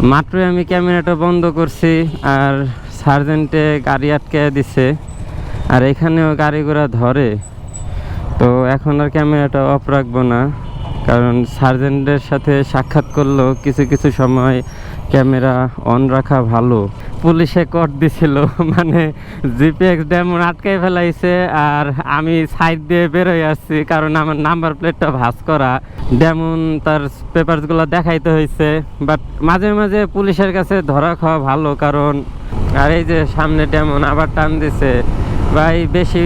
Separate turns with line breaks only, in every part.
মাত্রই আমি ক্যামেরাটা বন্ধ করছি আর সার্জেন্টে গাড়ি আটকে দিছে আর এখানেও গাড়ি ঘোড়া ধরে। তো এখন আর ক্যামেরাটা অফ রাখব না, কারণ সার্জেন্টের সাথে সাক্ষাৎ করলেও কিছু কিছু সময় ক্যামেরা অন রাখা ভালো। পুলিশে কট দিছিল মানে জিপিএক্স ডেমন আটকে ফেলাইছে আর আমি সাইড দিয়ে বেরোয় আসছি কারণ আমার নাম্বার প্লেটটা ভাস করা। ডেমন তার পেপারসগুলো দেখাইতে হয়েছে বাট মাঝে মাঝে পুলিশের কাছে ধরা খাওয়া ভালো কারণ, আর এই যে সামনে ডেমন আবার টান দিছে। ভাই, বেশি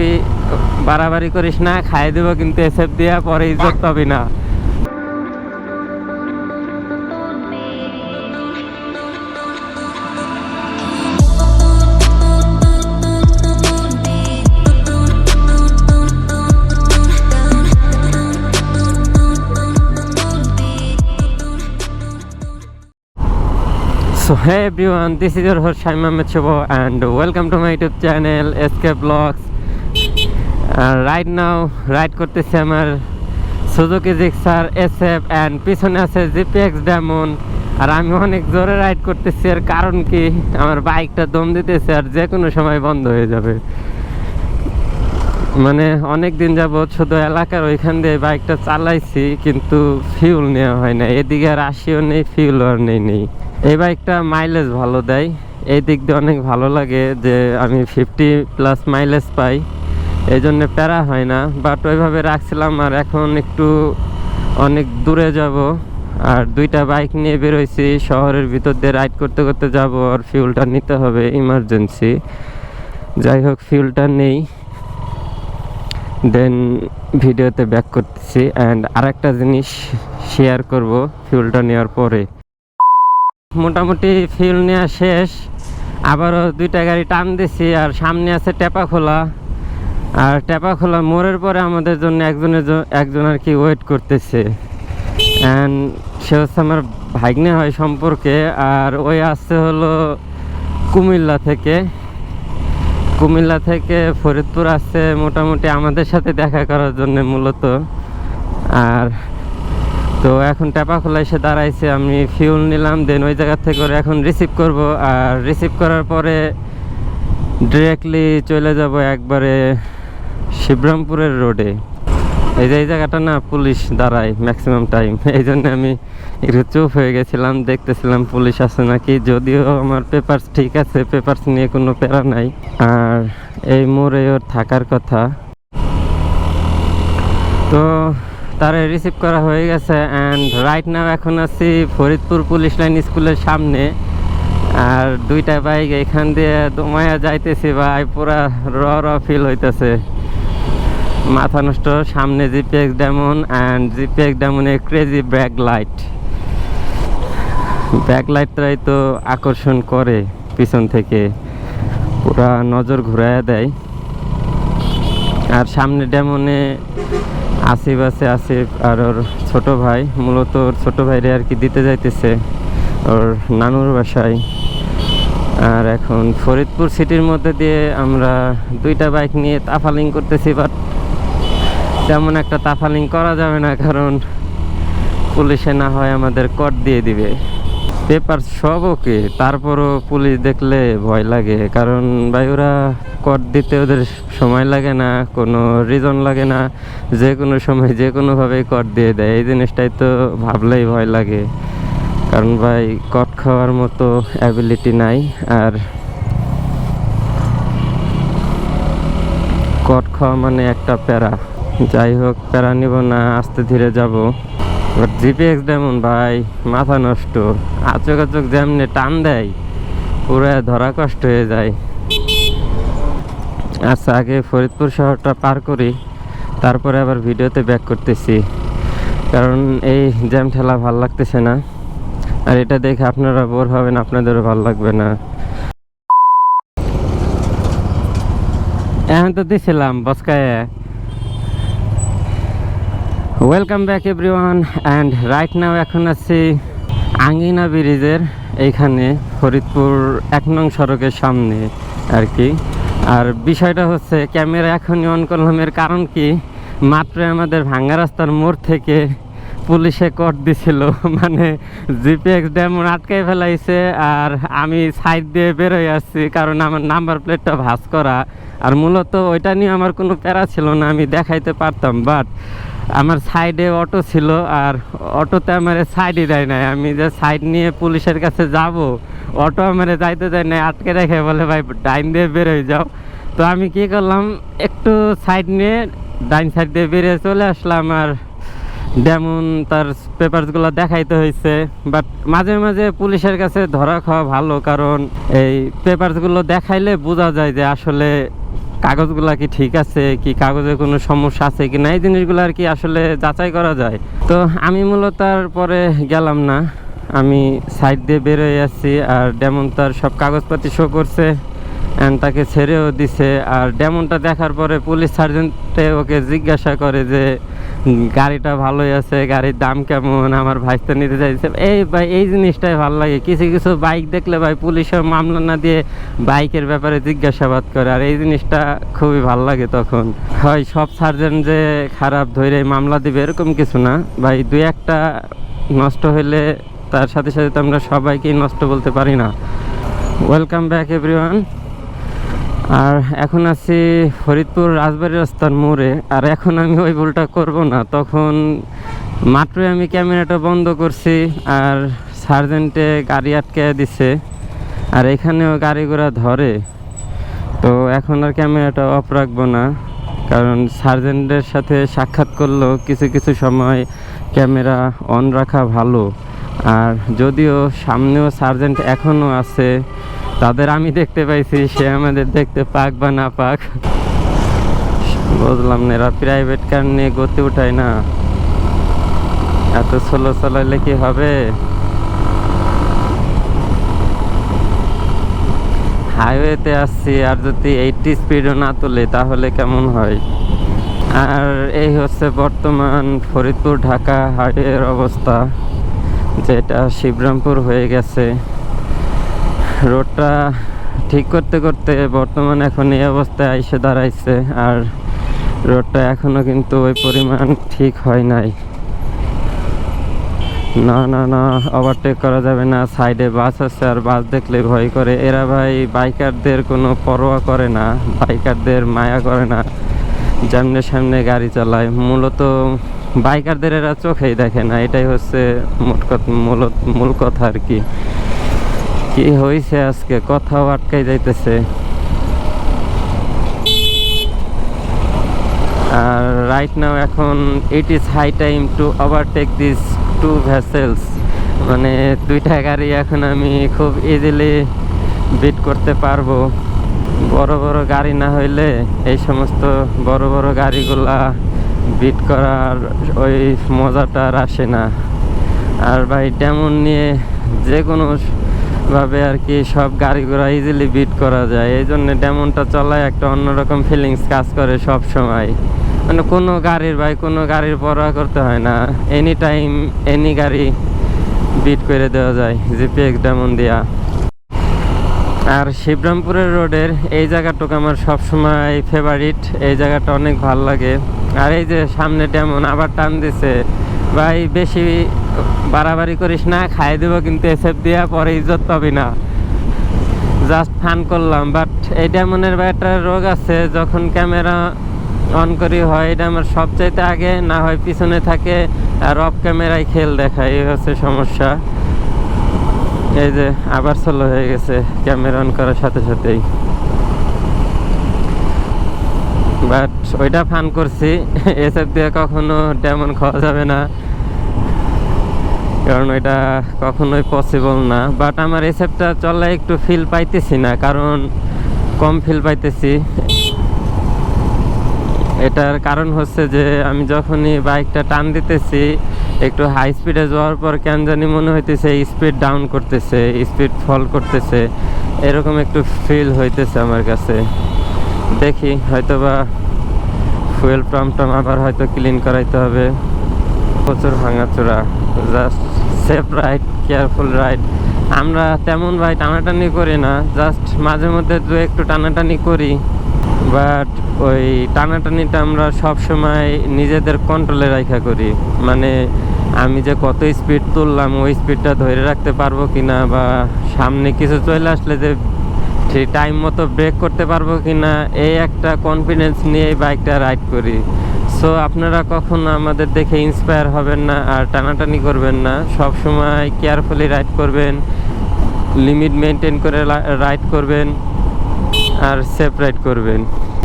বাড়াবাড়ি করিস না খাই দেবো কিন্তু এসব দিয়া, পরে ইজ্জত পাবি না। Hey everyone, this is your host Shaima Mechobo and welcome to my YouTube channel Escape Vlogs. Uh, right now ride করতেছি আমার সুজুকি জিক্সার এসএফ অ্যান্ড পিছনে আছে জিপিএক্স ডেমন আর আমি অনেক জোরে রাইড করতেছি এর কারণ কি আমার বাইকটা দম দিতেছে আর যে কোনো সময় বন্ধ হয়ে যাবে মানে অনেক দিন যাবৎ শুধু এলাকার ওইখান দিয়ে বাইকটা চালাইছি, কিন্তু ফিউল নেওয়া হয় না এদিকে আর আসিও নেই ফিউল আর নেই নেই। এই বাইকটা মাইলেজ ভালো দেয়। এই দিক দিয়ে অনেক ভালো লাগে যে আমি ফিফটি প্লাস মাইলেজ পাই। এই জন্য প্যারা হয় না বাট ওইভাবে রাখছিলাম আর এখন একটু অনেক দূরে যাব। আর দুইটা বাইক নিয়ে বেরোইছি, শহরের ভিতর দিয়ে রাইড করতে করতে যাব আর ফিউলটা নিতে হবে ইমার্জেন্সি যাই হোক ফিউলটা নেই। দেন ভিডিওতে ব্যাক করতেছি অ্যান্ড আরেকটা জিনিস শেয়ার করব ফিউলটা নেওয়ার পরে। মোটামুটি ফিউল নেওয়া শেষ। আবারও দুইটা গাড়ি টান দিছি আর সামনে আছে টেপা খোলা আর টেপা খোলা মোড়ের পরে আমাদের জন্য একজনের একজন আর কি ওয়েট করতেছে। অ্যান্ড সে হচ্ছে আমার ভাগ্নে হয় সম্পর্কে। আর ওই আসছে হলো কুমিল্লা থেকে। কুমিল্লা থেকে ফরিদপুর আসছে মোটামুটি আমাদের সাথে দেখা করার জন্য মূলত। আর তো এখন টেপা খোলা এসে দাঁড়াইছে, আমি ফিউল নিলাম দেন ওই জায়গা থেকে করে এখন রিসিভ করব। আর রিসিভ করার পরে ডিরেক্টলি চলে যাব একবারে শিবরামপুরের রোডে এই যে, এই জায়গাটা না পুলিশ দাঁড়ায় ম্যাক্সিমাম টাইম এই জন্য আমি একটু চুপ হয়ে গেছিলাম, দেখতেছিলাম পুলিশ আছে নাকি। যদিও আমার পেপারস ঠিক আছে পেপারস নিয়ে কোনো প্যারা নাই। আর এই মোড়ে ওর থাকার কথা। তো তারে রিসিভ করা হয়ে গেছে অ্যান্ড রাইট নাও এখন আছি ফরিদপুর পুলিশ লাইন স্কুলের সামনে। আর দুইটা বাইক এখান দিয়ে দমায়া যাইতেছি ভাই, পুরা র র ফিল হইতেছে। মাথা নষ্ট, সামনে জিপিএক্স ডেমন অ্যান্ড জিপিএক্স ডেমনের ক্রেজি ব্যাক লাইট ব্যাক লাইটটাই তো আকর্ষণ করে পিছন থেকে। পুরা নজর ঘুরাইয়া দেয়। আর সামনে ডেমনে আসিফ আছে, আসিফ আর ওর ছোট ভাই। মূলত ওর ছোট ভাইরে আর কি দিতে যাইতেছে ওর নানুর বাসায়। আর এখন ফরিদপুর সিটির মধ্যে দিয়ে আমরা দুইটা বাইক নিয়ে তাফালিং করতেছি বাট তেমন একটা তাফালিং করা যাবে না, কারণ পুলিশে না হয় আমাদের কট দিয়ে দিবে। পেপার সব ওকে, তারপরও পুলিশ দেখলে ভয় লাগে। কারণ ভাই, ওরা কট দিতে ওদের সময় লাগে না, কোনো রিজন লাগে না, যে কোনো সময়, যে কোনোভাবেই কট দিয়ে দেয়। এই জিনিসটাই তো ভাবলেই ভয় লাগে। কারণ ভাই কট খাওয়ার মতো অ্যাবিলিটি নাই, আর কট খাওয়া মানে একটা প্যারা। যাই হোক, প্যারা নিব না, আস্তে ধীরে যাব। বাট জিপিএক্স ডেমন ভাই, মাথা নষ্ট। আচক আচক যেমনি টান দেয়, পুরো ধরা কষ্ট হয়ে যায়। আচ্ছা আগে ফরিদপুর শহরটা পার করি, তারপরে আবার ভিডিওতে ব্যাক করতেছি। কারণ এই জ্যাম ঠেলা ভালো লাগতেছে না। আর এটা দেখে আপনারা বোর হবেন, আপনাদেরও ভালো লাগবে না। এখন তো দিছিলাম, বসকায়। Welcome back everyone and right now এখন আছি আঙ্গিনা ব্রিজের এইখানে, ফরিদপুর এক নং সড়কের সামনে আর কি। আর বিষয়টা হচ্ছে, ক্যামেরা এখনই অন করলাম। এর কারণ কি? মাত্র আমাদের ভাঙ্গা রাস্তার মোড় থেকে পুলিশে কট দিছিল। মানে জিপিএক্স ডেমন আটকাই ফেলাইছে আর আমি সাইড দিয়ে বেরোয় আসছি, কারণ আমার নাম্বার প্লেটটা ভাস করা। আর মূলত ওইটা নিয়ে আমার কোনো প্যারা ছিল না, আমি দেখাইতে পারতাম বাট আমার সাইডে অটো ছিল আর অটোতে আমার সাইডই দেয় নাই। আমি যে সাইড নিয়ে পুলিশের কাছে যাব, অটো আমার যাইতে দেয় নাই, আটকে রেখে বলে, ভাই, ডাইন দিয়ে বেরোয় যাও। তো আমি কি করলাম, একটু সাইড নিয়ে ডাইন সাইড দিয়ে বেরিয়ে চলে আসলাম আর যেমন তার পেপারসগুলো দেখাইতে হয়েছে বাট মাঝে মাঝে পুলিশের কাছে ধরা খাওয়া ভালো, কারণ এই পেপারসগুলো দেখাইলে বোঝা যায় যে আসলে কাগজগুলা কি ঠিক আছে? কি কাগজে কোনো সমস্যা আছে কি না? এই জিনিসগুলো আর কি আসলে যাচাই করা যায়। তো আমি মূলত তারপরে গেলাম না। আমি সাইড দিয়ে বেরোয় আছি আর ডেমন তার সব কাগজপাতি শো করছে অ্যান্ড তাকে ছেড়েও দিছে। আর ডেমনটা দেখার পরে পুলিশ সার্জেন্টে ওকে জিজ্ঞাসা করে যে গাড়িটা ভালোই আছে, গাড়ির দাম কেমন, আমার ভাইস্তা নিতে চাইছে। এই ভাই, এই জিনিসটাই ভালো লাগে। কিছু কিছু বাইক দেখলে ভাই পুলিশের মামলা না দিয়ে বাইকের ব্যাপারে জিজ্ঞাসাবাদ করে। আর এই জিনিসটা খুবই ভালো লাগে তখন। হয় সব সার্জেন্ট যে খারাপ ধরে মামলা দিবে এরকম কিছু না। ভাই, দুই একটা নষ্ট হইলে তার সাথে সাথে তো আমরা সবাইকেই নষ্ট বলতে পারি না। ওয়েলকাম ব্যাক এভরিওয়ান আর এখন আছি ফরিদপুর রাজবাড়ি রাস্তার মোড়ে। আর এখন আমি ওই ভুলটা করব না। তখন মাত্রই আমি ক্যামেরাটা বন্ধ করছি আর সার্জেন্টে গাড়ি আটকে দিছে। আর এখানেও গাড়ি ঘোড়া ধরে। তো এখন আর ক্যামেরাটা অফ রাখব না। কারণ সার্জেন্টের সাথে সাক্ষাৎ করলেও কিছু কিছু সময় ক্যামেরা অন রাখা ভালো। আর যদিও সামনেও সার্জেন্ট এখনও আছে তাদের আমি দেখতে পাইছি, সে আমাদের দেখতে পাক বা না পাক। বুঝলাম না, এরা প্রাইভেট কার নিয়ে গতি উঠায় না। এত স্লো চালাইলে কি হবে? হাইওয়েতে আসছি, আর যদি এইটটি স্পিডও না তুলে, তাহলে কেমন হয়? আর এই হচ্ছে বর্তমান ফরিদপুর ঢাকা হাইওয়ের অবস্থা, যেটা শিবরামপুর হয়ে গেছে। রোডটা ঠিক করতে করতে বর্তমান এখন এই অবস্থায় এসে দাঁড়াইছে আর রোডটা এখনও কিন্তু ওই পরিমাণ ঠিক হয় নাই। না না না ওভারটেক করা যাবে না সাইডে বাস আছে আর বাস দেখলে ভয় করে। এরা ভাই বাইকারদের কোনো পরোয়া করে না বাইকারদের মায়া করে না। সামনে সামনে গাড়ি চালায়। মূলত বাইকারদের এরা চোখেই দেখে না, এটাই হচ্ছে মূল কথা আর কি। কি হয়েছে আজকে? কথাও আটকাই যাইতেছে। আর রাইট নাও এখন it is high time to overtake this two vessels মানে দুইটা গাড়ি এখন আমি খুব ইজিলি বিট করতে পারব। বড় বড় গাড়ি না হইলে এই সমস্ত বড় বড় গাড়িগুলা বিট করার ওই মজাটা আর আসে না। আর ভাই, তেমন নিয়ে যে কোনো ভাবে আর কি সব গাড়ি ঘোড়া ইজিলি বিট করা যায়। এই জন্য ডেমনটা চলায় একটা অন্যরকম ফিলিংস কাজ করে সব সময় মানে কোনো গাড়ির ভাই, কোনো গাড়ির পরোয়া করতে হয় না। এনি টাইম এনি গাড়ি বিট করে দেওয়া যায় জিপিএক্স ডেমন দিয়া। আর শিবরামপুরের রোডের এই জায়গাটুকু আমার সবসময় ফেভারিট এই জায়গাটা অনেক ভালো লাগে। আর এই যে সামনে ডেমন আবার টান দিছে। ভাই বেশি বাড়াবাড়ি করিস না, খাই দেব কিন্তু এসব দিয়া পরে ইজ্জত পাবি না। জাস্ট ফান করলাম বাট এই ডেমনের বা একটা রোগ আছে, যখন ক্যামেরা অন করি হয়, এটা আমার সবচাইতে আগে, না হয় পিছনে থাকে, আর অফ ক্যামেরায় খেল দেখায়, এই হচ্ছে সমস্যা। এই যে আবার স্লো হয়ে গেছে, ক্যামেরা অন করার সাথে সাথেই। বাট ওইটা ফান করছি, এসব দিয়ে কখনো ডেমন খাওয়া যাবে না। কারণ ওইটা কখনোই পসিবল না। বাট আমার এসবটা চলে একটু ফিল পাইতেছি না, কারণ কম ফিল পাইতেছি। এটার কারণ হচ্ছে যে, আমি যখনই বাইকটা টান দিতেছি, একটু হাই স্পিডে যাওয়ার পর কেন জানি মনে হইতেছে স্পিড ডাউন করতেছে স্পিড ফল করতেছে। এরকম একটু ফিল হইতেছে আমার কাছে। দেখি, হয়তোবা ফুয়েল পাম্পটা আবার হয়তো ক্লিন করাইতে হবে। প্রচুর ভাঙাচোরা। Just safe ride careful ride আমরা তেমন ভাই টানাটানি করি না জাস্ট মাঝে মধ্যে দু একটু টানাটানি করি। বাট ওই টানাটানিটা আমরা সব সময় নিজেদের কন্ট্রোলে রাখা করি। মানে আমি যে কত স্পিড তুললাম, ওই স্পিডটা ধরে রাখতে পারব কি না বা সামনে কিছু চলে আসলে যে ঠিক টাইম মতো ব্রেক করতে পারব কি না এই একটা কনফিডেন্স নিয়ে বাইকটা রাইড করি। সো আপনারা কখনো আমাদের দেখে ইন্সপায়ার হবেন না আর টানাটানি করবেন না। সব সময় কেয়ারফুলি রাইড করবেন লিমিট মেনটেন করে রাইড করবেন আর সেফ রাইড করবেন।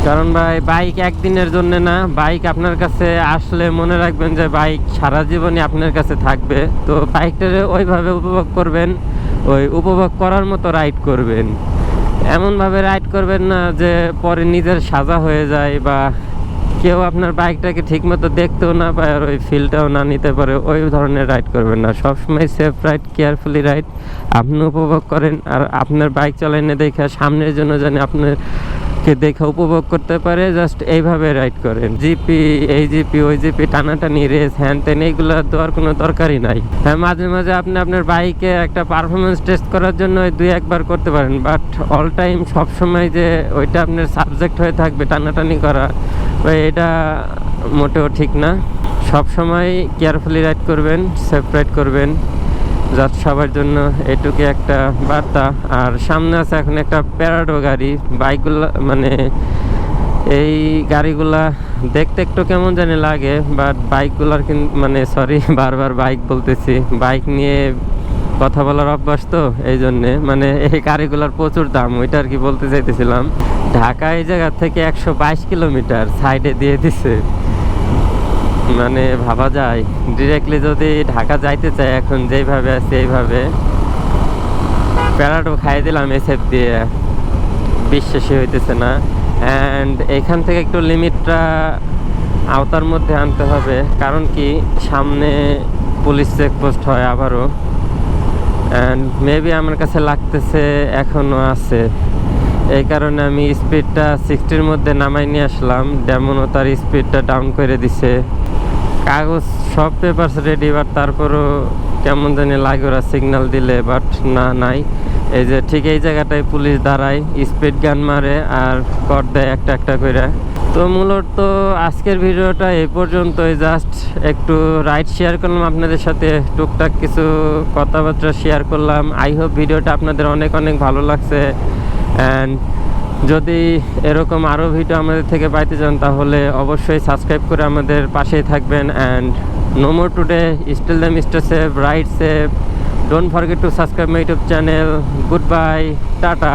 কারণ ভাই বাইক একদিনের জন্য না বাইক আপনার কাছে আসলে মনে রাখবেন যে বাইক সারা জীবনই আপনার কাছে থাকবে। তো বাইকটারে ওইভাবে উপভোগ করবেন, ওই উপভোগ করার মতো রাইড করবেন। এমনভাবে রাইড করবেন না যে পরে নিজের সাজা হয়ে যায় বা কেউ আপনার বাইকটাকে ঠিকমতো দেখতেও না পায় আর ওই ফিলটাও না নিতে পারে, ওই ধরনের রাইড করবেন না। সবসময় সেফ রাইড কেয়ারফুলি রাইড আপনি উপভোগ করেন আর আপনার বাইক চালাইনে দেখে সামনের জন্য জানি আপনার কে দেখে উপভোগ করতে পারে জাস্ট এইভাবে রাইড করেন। জিপি এই জিপি ওই জিপি টানাটানি রেস হ্যান ত্যান এইগুলো দেওয়ার কোনো দরকারই নাই। হ্যাঁ মাঝে মাঝে আপনি আপনার বাইকে একটা পারফরমেন্স টেস্ট করার জন্য ওই দুই একবার করতে পারেন বাট অল টাইম সবসময় যে ওইটা আপনার সাবজেক্ট হয়ে থাকবে, টানাটানি করা এটা মোটেও ঠিক না। সব সময় কেয়ারফুলি রাইড করবেন সেফ রাইড করবেন। যাতে সবার জন্য এটুকু একটা বার্তা। আর সামনে আছে এখন একটা প্যারাডো গাড়ি। বাইকগুলো মানে এই গাড়িগুলা দেখতে একটু কেমন জানি লাগে বাট বাইকগুলার কিন্তু মানে সরি বারবার বাইক বলতেছি। বাইক নিয়ে কথা বলার অভ্যাস তো, এই জন্যে। মানে এই গাড়িগুলোর প্রচুর দাম, ওইটা আর কি বলতে চাইতেছিলাম। ঢাকা এই জায়গা থেকে একশো বাইশ কিলোমিটার সাইডে দিয়ে দিছে। মানে ভাবা যায়। ডিরেক্টলি যদি ঢাকা যাইতে চাই, এখন যেইভাবে আছে এইভাবে। প্যারাডো খাই দিলাম এসএফ দিয়ে। বিশ্বাসই হইতেছে না। অ্যান্ড এখান থেকে একটু লিমিটটা আওতার মধ্যে আনতে হবে। কারণ কি, সামনে পুলিশ চেকপোস্ট হয় আবারও। অ্যান্ড মেবি আমার কাছে লাগতেছে এখনও আছে। এই কারণে আমি স্পিডটা সিক্সটির মধ্যে নামাই নিয়ে আসলাম। ডেমনও তার স্পিডটা ডাউন করে দিছে। কাগজ সব পেপারস রেডি বাট তারপরও কেমন জানি লাগে ওরা সিগন্যাল দিলে বাট না, নাই। এই যে ঠিক এই জায়গাটায় পুলিশ দাঁড়ায় স্পিড গান মারে আর কর দেয় একটা একটা করে। তো মূলত আজকের ভিডিওটা এই পর্যন্তই জাস্ট একটু রাইড শেয়ার করলাম আপনাদের সাথে, টুকটাক কিছু কথাবার্তা শেয়ার করলাম। আই হোপ ভিডিওটা আপনাদের অনেক অনেক ভালো লাগছে অ্যান্ড যদি এরকম আরও ভিডিও আমাদের থেকে পাইতে চান, তাহলে অবশ্যই সাবস্ক্রাইব করে আমাদের পাশেই থাকবেন। And no more today still the mister safe ride safe don't forget to subscribe my YouTube channel good bye tata